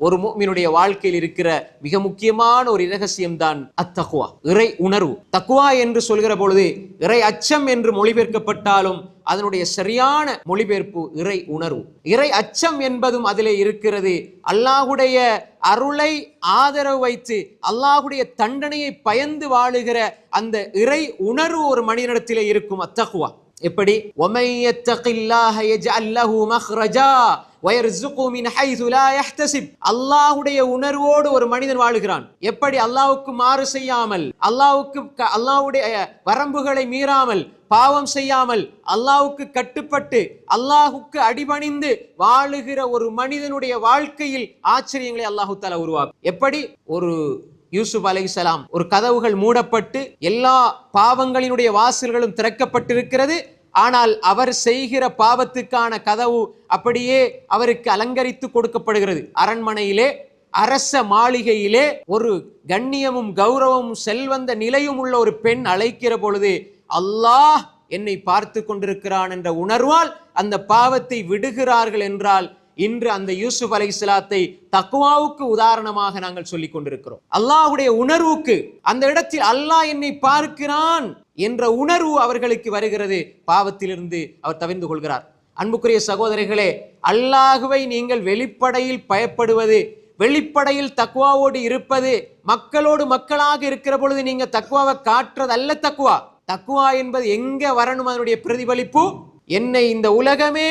ஒரு மூமினுடைய வாழ்க்கையில் இருக்கிற மிக முக்கியமான ஒரு இரகசியம்தான் அத்தகுவா இறை உணர்வு. தக்குவா என்று சொல்கிற பொழுது இறை அச்சம் என்று மொழிபெயர்க்கப்பட்டாலும் அதனுடைய சரியான மொழிபெயர்ப்பு இறை உணர்வு. இறை அச்சம் என்பதும் அதிலே இருக்கிறது. அல்லாஹுடைய அருளை ஆதரவு வைத்து அல்லாஹுடைய தண்டனையை பயந்து வாழுகிற அந்த இறை உணர்வு ஒரு மனிதனிடத்திலே இருக்கும் அத்தகுவா. எப்படி? ஒமையத்தகில்லாஹ அல்லாஹூ மஹ்ரஜா அல்லாஹுடைய உணர்வோடு ஒரு மனிதன் வாழுகிறான். எப்படி? அல்லாவுக்கு மாறு செய்யாமல் அல்லாவுக்கு அல்லாவுடைய வரம்புகளை மீறாமல் பாவம் செய்யாமல் அல்லாவுக்கு கட்டுப்பட்டு அல்லாஹுக்கு அடிபணிந்து வாழுகிற ஒரு மனிதனுடைய வாழ்க்கையில் ஆச்சரியங்களை அல்லாஹு தாலா உருவாக்கும். எப்படி? ஒரு யூசுப் அலைசலாம் ஒரு கதவுகள் மூடப்பட்டு எல்லா பாவங்களினுடைய வாசல்களும் திறக்கப்பட்டிருக்கிறது. ஆனால் அவர் செய்கிற பாவத்துக்கான கதவு அப்படியே அவருக்கு அலங்கரித்து கொடுக்கப்படுகிறது. அரண்மனையிலே அரச மாளிகையிலே ஒரு கண்ணியமும் கௌரவமும் செல்வந்த நிலையும் உள்ள ஒரு பெண் அழைக்கிற பொழுது அல்லாஹ் என்னை பார்த்து கொண்டிருக்கிறான் என்ற உணர்வால் அந்த பாவத்தை விடுகிறார்கள் என்றால் இன்று அந்த யூசுப் அலைஹிஸ்ஸலாத்தை தக்குவாவுக்கு உதாரணமாக நாங்கள் சொல்லிக் கொண்டிருக்கிறோம். அல்லாஹுடைய உணர்வுக்கு அந்த இடத்தில் அல்லாஹ் என்னை பார்க்கிறான். என்ற உணர்வு அவர்களுக்கு வருகிறது. பாவத்திலிருந்து அவர் தவிர்ந்து கொள்கிறார். அன்புக்குரிய சகோதரிகளே அல்லாஹுவை நீங்கள் வெளிப்படையில் பயப்படுவது வெளிப்படையில் தக்குவாவோடு இருப்பது மக்களோடு மக்களாக இருக்கிற பொழுது நீங்க தக்குவாவை காட்டுறது அல்ல தக்குவா தக்குவா என்பது எங்க வரணும் அதனுடைய பிரதிபலிப்பு? என்னை இந்த உலகமே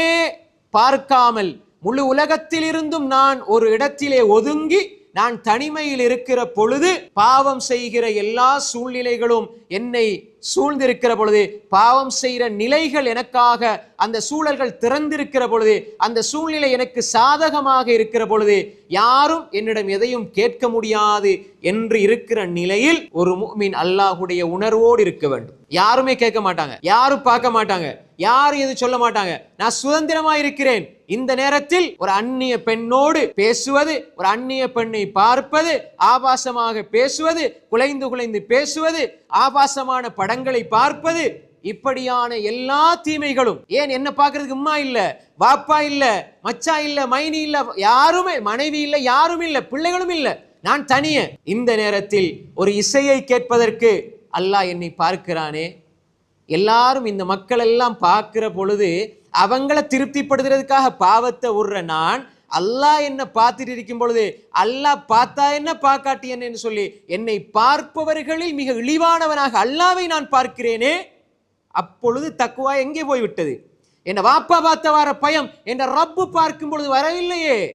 பார்க்காமல் முழு உலகத்திலிருந்தும் நான் ஒரு இடத்திலே ஒதுங்கி நான் தனிமையில் இருக்கிற பொழுது பாவம் செய்கிற எல்லா சூழ்நிலைகளும் என்னை சூழ்ந்திருக்கிற பொழுது பாவம் செய்கிற நிலைகள் எனக்காக அந்த சூழல்கள் திறந்திருக்கிற பொழுது அந்த சூழ்நிலை எனக்கு சாதகமாக இருக்கிற பொழுது யாரும் என்னிடம் எதையும் கேட்க முடியாது என்று இருக்கிற நிலையில் ஒரு மீன் அல்லாஹுடைய உணர்வோடு இருக்க வேண்டும். யாருமே கேட்க மாட்டாங்க. யாரும் பார்க்க மாட்டாங்க. யாரும் எதுவும் சொல்ல மாட்டாங்க. நான் சுதந்திரமா இருக்கிறேன். இந்த நேரத்தில் ஒரு அந்நிய பெண்ணோடு பேசுவது ஒரு அந்நிய பெண்ணை பார்ப்பது ஆபாசமாக பேசுவது குலைந்து குலைந்து பேசுவது ஆபாசமான படங்களை பார்ப்பது இப்படியான எல்லா தீமைகளும். ஏன் என்ன பார்க்கறதுக்கு உம்மா இல்ல வாப்பா இல்ல மச்சா இல்ல மைனி இல்ல யாருமே மனைவி இல்ல யாரும் இல்ல பிள்ளைகளும் இல்ல. நான் தனிய. இந்த நேரத்தில் ஒரு இசையை கேட்பதற்கு அல்லாஹ் என்னை பார்க்கிறானே. எல்லாரும் இந்த மக்கள் எல்லாம் பார்க்கிற பொழுது அவங்கள திருப்திப்படுத்துறதுக்காக பாவத்தை விடுற நான் அல்லாஹ் என்ன பார்த்துட்டு இருக்கும் பொழுது அல்லாஹ் பார்த்தா என்ன பார்க்காட்டி என்னன்னு சொல்லி என்னை பார்ப்பவர்களில் மிக இழிவானவனாக அல்லாவை நான் பார்க்கிறேனே அப்பொழுது தக்குவா எங்கே போய்விட்டது? என்ன வாப்பா பார்த்த வர பயம் என்ற ரப்பு பார்க்கும் பொழுது வரவில்லையே.